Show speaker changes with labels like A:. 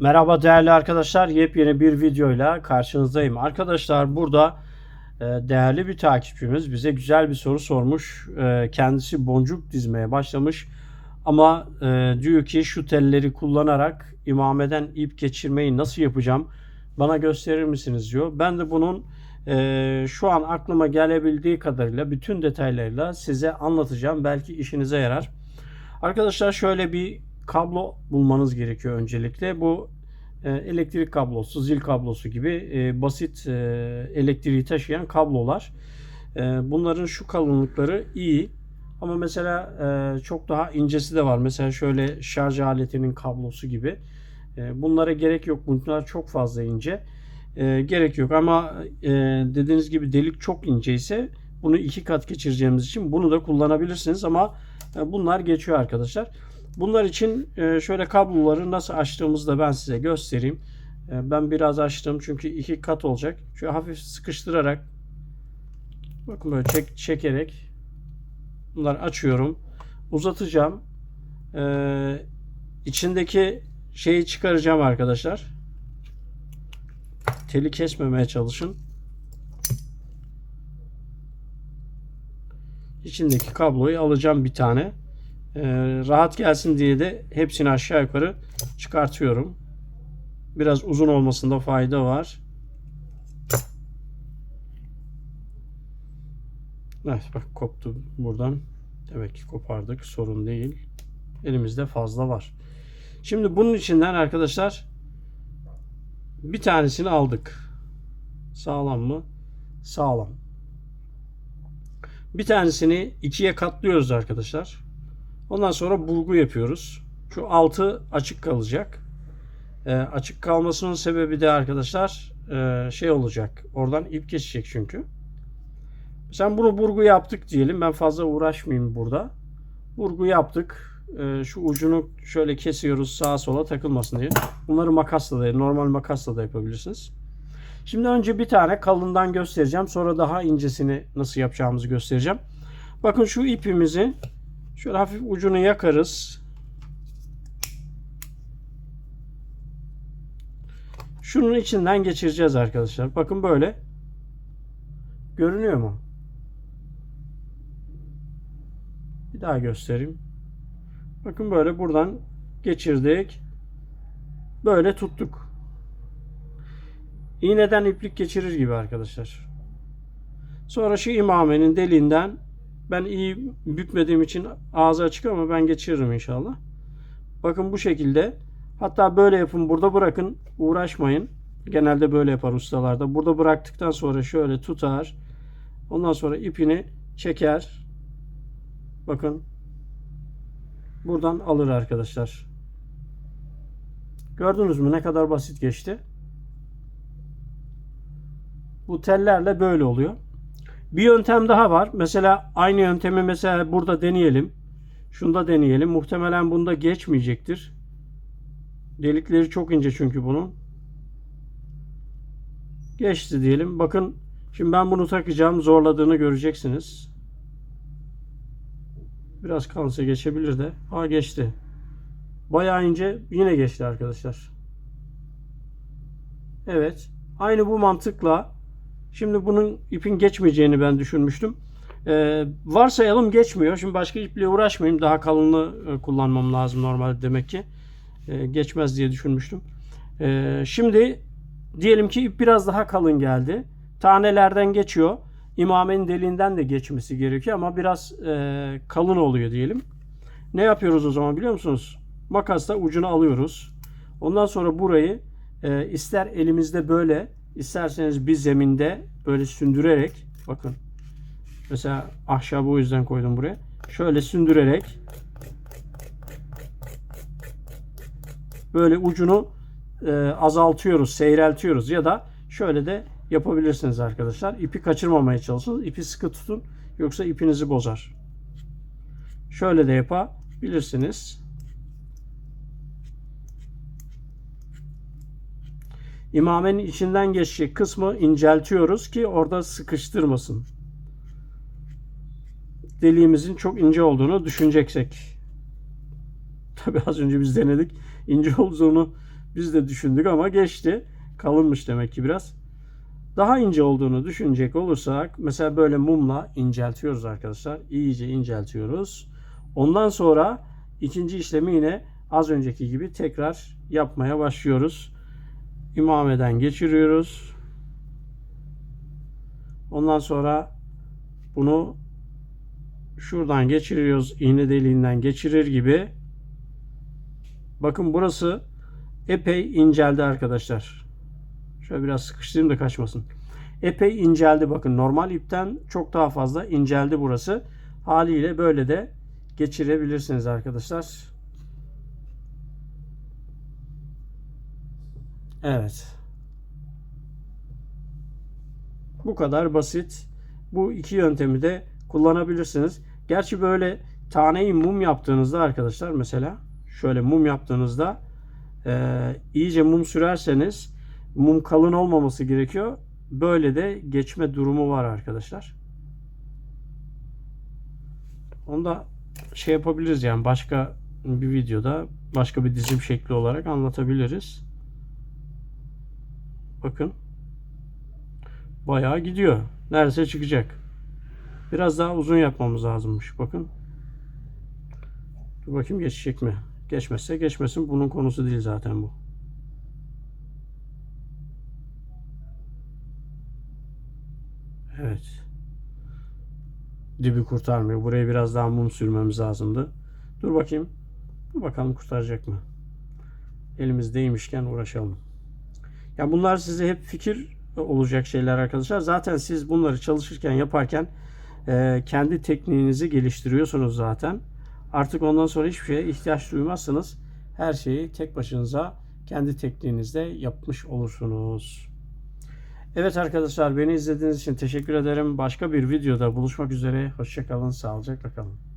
A: Merhaba değerli arkadaşlar. Yepyeni bir videoyla karşınızdayım. Arkadaşlar burada e, değerli bir takipçimiz bize güzel bir soru sormuş. E, Kendisi boncuk dizmeye başlamış. Ama e, diyor ki şu telleri kullanarak imameden ip geçirmeyi nasıl yapacağım? Bana gösterir misiniz diyor. Ben de bunun şu an aklıma gelebildiği kadarıyla bütün detaylarıyla size anlatacağım. Belki işinize yarar. Arkadaşlar şöyle bir kablo bulmanız gerekiyor öncelikle. Bu e, elektrik kablosu, zil kablosu gibi e, basit e, elektriği taşıyan kablolar. Bunların şu kalınlıkları iyi. Ama mesela çok daha incesi de var. Mesela şöyle şarj aletinin kablosu gibi. Bunlara gerek yok. Bunlar çok fazla ince. Gerek yok ama dediğiniz gibi delik çok ince ise bunu iki kat geçireceğimiz için bunu da kullanabilirsiniz ama bunlar geçiyor arkadaşlar. Bunlar için e, şöyle kabloları nasıl açtığımızı da ben size göstereyim. E, Ben biraz açtım çünkü iki kat olacak. Şöyle hafif sıkıştırarak bakın böyle çek, çekerek bunları açıyorum. Uzatacağım. E, içindeki şeyi çıkaracağım arkadaşlar. Teli kesmemeye çalışın. İçindeki kabloyu alacağım bir tane. Ee, rahat gelsin diye de hepsini aşağı yukarı çıkartıyorum. Biraz uzun olmasında fayda var. Evet bak koptu buradan. Demek ki kopardık. Sorun değil. Elimizde fazla var. Şimdi bunun içinden arkadaşlar bir tanesini aldık. Sağlam mı? Sağlam. Bir tanesini ikiye katlıyoruz arkadaşlar. Ondan sonra burgu yapıyoruz. Şu altı açık kalacak. E, açık kalmasının sebebi de arkadaşlar e, şey olacak. Oradan ip geçecek çünkü. Sen bunu burgu yaptık diyelim. Ben fazla uğraşmayayım burada. Burgu yaptık. E, şu ucunu şöyle kesiyoruz sağa sola takılmasın diye. Bunları makasla da normal makasla da yapabilirsiniz. Şimdi önce bir tane kalından göstereceğim. Sonra daha incesini nasıl yapacağımızı göstereceğim. Bakın şu ipimizi Şöyle hafif ucunu yakarız. Şunun içinden geçireceğiz arkadaşlar. Bakın böyle. Görünüyor mu? Bir daha göstereyim. Bakın böyle buradan geçirdik. Böyle tuttuk. İğneden iplik geçirir gibi arkadaşlar. Sonra şu imamenin deliğinden ben iyi bükmediğim için ağzı açık ama ben geçiririm inşallah. Bakın bu şekilde. Hatta böyle yapın. Burada bırakın. Uğraşmayın. Genelde böyle yapar ustalarda. Burada bıraktıktan sonra şöyle tutar. Ondan sonra ipini çeker. Bakın. Buradan alır arkadaşlar. Gördünüz mü ne kadar basit geçti. Bu tellerle böyle oluyor. Bir yöntem daha var. Mesela aynı yöntemi mesela burada deneyelim. Şunda deneyelim. Muhtemelen bunda geçmeyecektir. Delikleri çok ince çünkü bunun. Geçti diyelim. Bakın şimdi ben bunu takacağım. Zorladığını göreceksiniz. Biraz kalınsa geçebilir de. Ha geçti. Bayağı ince. Yine geçti arkadaşlar. Evet. Aynı bu mantıkla Şimdi bunun ipin geçmeyeceğini ben düşünmüştüm. Ee, varsayalım geçmiyor. Şimdi başka iple uğraşmayayım. Daha kalınlığı e, kullanmam lazım normalde demek ki. Ee, geçmez diye düşünmüştüm. Ee, şimdi diyelim ki ip biraz daha kalın geldi. Tanelerden geçiyor. İmamenin deliğinden de geçmesi gerekiyor ama biraz e, kalın oluyor diyelim. Ne yapıyoruz o zaman biliyor musunuz? Makasla ucunu alıyoruz. Ondan sonra burayı e, ister elimizde böyle İsterseniz bir zeminde böyle sündürerek bakın mesela ahşabı o yüzden koydum buraya. Şöyle sündürerek böyle ucunu e, azaltıyoruz, seyreltiyoruz ya da şöyle de yapabilirsiniz arkadaşlar. İpi kaçırmamaya çalışın. İpi sıkı tutun yoksa ipinizi bozar. Şöyle de yapabilirsiniz. İmamenin içinden geçecek kısmı inceltiyoruz ki orada sıkıştırmasın. Deliğimizin çok ince olduğunu düşüneceksek. Tabi az önce biz denedik. İnce olduğunu Biz de düşündük ama geçti. Kalınmış demek ki biraz. Daha ince olduğunu düşünecek olursak mesela böyle mumla inceltiyoruz arkadaşlar. İyice inceltiyoruz. Ondan sonra ikinci işlemi yine az önceki gibi tekrar yapmaya başlıyoruz. İmameden geçiriyoruz. Ondan sonra bunu şuradan geçiriyoruz. iğne deliğinden geçirir gibi. Bakın burası epey inceldi arkadaşlar. Şöyle biraz sıkıştırayım da kaçmasın. Epey inceldi bakın. Normal ipten çok daha fazla inceldi burası. Haliyle böyle de geçirebilirsiniz arkadaşlar. Evet. Bu kadar basit. Bu iki yöntemi de kullanabilirsiniz. Gerçi böyle taneyi mum yaptığınızda arkadaşlar mesela şöyle mum yaptığınızda e, iyice mum sürerseniz mum kalın olmaması gerekiyor. Böyle de geçme durumu var arkadaşlar. Onu da şey yapabiliriz yani başka bir videoda başka bir dizim şekli olarak anlatabiliriz. Bakın. Bayağı gidiyor. Neredeyse çıkacak. Biraz daha uzun yapmamız lazımmış. Bakın. Dur bakayım geçecek mi? Geçmezse geçmesin. Bunun konusu değil zaten bu. Evet. Dibi kurtarmıyor. Buraya biraz daha mum sürmemiz lazımdı. Dur bakayım. Dur bakalım kurtaracak mı? Elimizdeymişken uğraşalım. Ya bunlar size hep fikir olacak şeyler arkadaşlar. Zaten siz bunları çalışırken yaparken e, kendi tekniğinizi geliştiriyorsunuz zaten. Artık ondan sonra hiçbir şeye ihtiyaç duymazsınız. Her şeyi tek başınıza kendi tekniğinizde yapmış olursunuz. Evet arkadaşlar beni izlediğiniz için teşekkür ederim. Başka bir videoda buluşmak üzere. Hoşçakalın, sağlıcakla kalın.